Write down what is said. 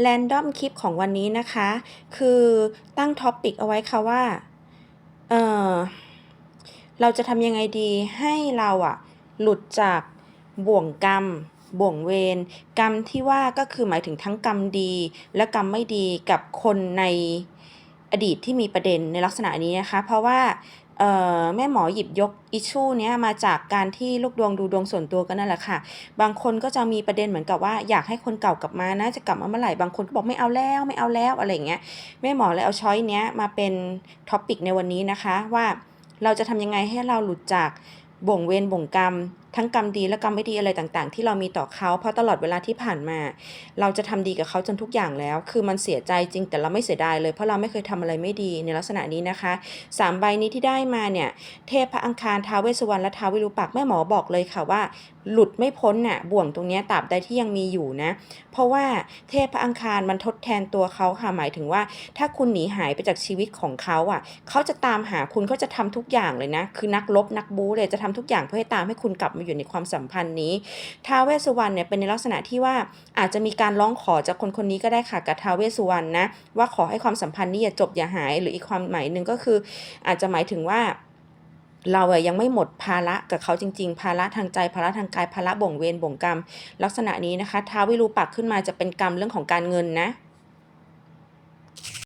แรนดอมคลิปของวันนี้นะคะ คือตั้งท็อปิกเอาไว้ค่ะว่า เออเราจะทำยังไงดีให้เราอะหลุดจากบ่วงกรรม บ่วงเวรกรรมที่ว่าก็คือหมายถึงทั้งกรรมดีและกรรมไม่ดีกับคนใน อดีตที่มีประเด็นในลักษณะนี้นะคะ เพราะว่าแม่หมอหยิบยกอิชชูเนี้ยมาจากการที่ลูกดวงดูดวงส่วนตัวกันนั่นแหละค่ะ บางคนก็จะมีประเด็นเหมือนกับว่าอยากให้คนเก่ากลับมานะจะกลับมาเมื่อไหร่ บางคนก็บอกไม่เอาแล้วไม่เอาแล้วอะไรเงี้ย แม่หมอเลยเอาช้อยเนี้ยมาเป็นท็อปิกในวันนี้นะคะว่าเราจะทำยังไงให้เราหลุดจากบ่วงเวรบ่วงกรรม ทั้งกรรมดีและกรรมไม่ดีอะไรต่างๆ ที่เรามีต่อเขาเพราะตลอดเวลาที่ผ่านมา เราจะทำดีกับเขาจนทุกอย่างแล้ว คือมันเสียใจจริงแต่เราไม่เสียดายเลยเพราะเราไม่เคยทำอะไรไม่ดีในลักษณะนี้นะคะสามใบนี้ที่ได้มาเนี่ยเทพพระอังคารท้าวเวสวรรณและท้าววิรูปักษ์แม่หมอบอกเลยค่ะว่าหลุดไม่พ้นน่ะบ่วงตรงนี้ตราบใดที่ยังมีอยู่นะ เพราะว่าเทพพระอังคารมันทดแทนตัวเขาค่ะหมายถึงว่า ถ้าคุณหนีหายไปจากชีวิตของเขาอะเขาจะตามหาคุณเขาจะทำทุกอย่างเลยนะ คือนักรบนักบู๊เลยจะทำทุกอย่างเพื่อให้ตามให้คุณกลับมาอยู่ในความสัมพันธ์นี้ท้าวเวสสุวรรณเนี่ยเป็นในลักษณะที่ว่าอาจจะมีการร้องขอจากคนคนนี้ก็ได้ค่ะกับท้าวเวสสุวรรณนะว่าขอให้ความสัมพันธ์นี้อย่าจบอย่าหาย หรืออีกความหมายหนึ่งก็คือ อาจจะหมายถึงว่าเราอะยังไม่หมดภาระกับเขาจริง ๆ ภาระทางใจภาระทางกายภาระบ่งเวรบ่งกรรม ลักษณะนี้นะคะท้าววิรูปักขึ้นมาจะเป็นกรรมเรื่องของการเงินนะ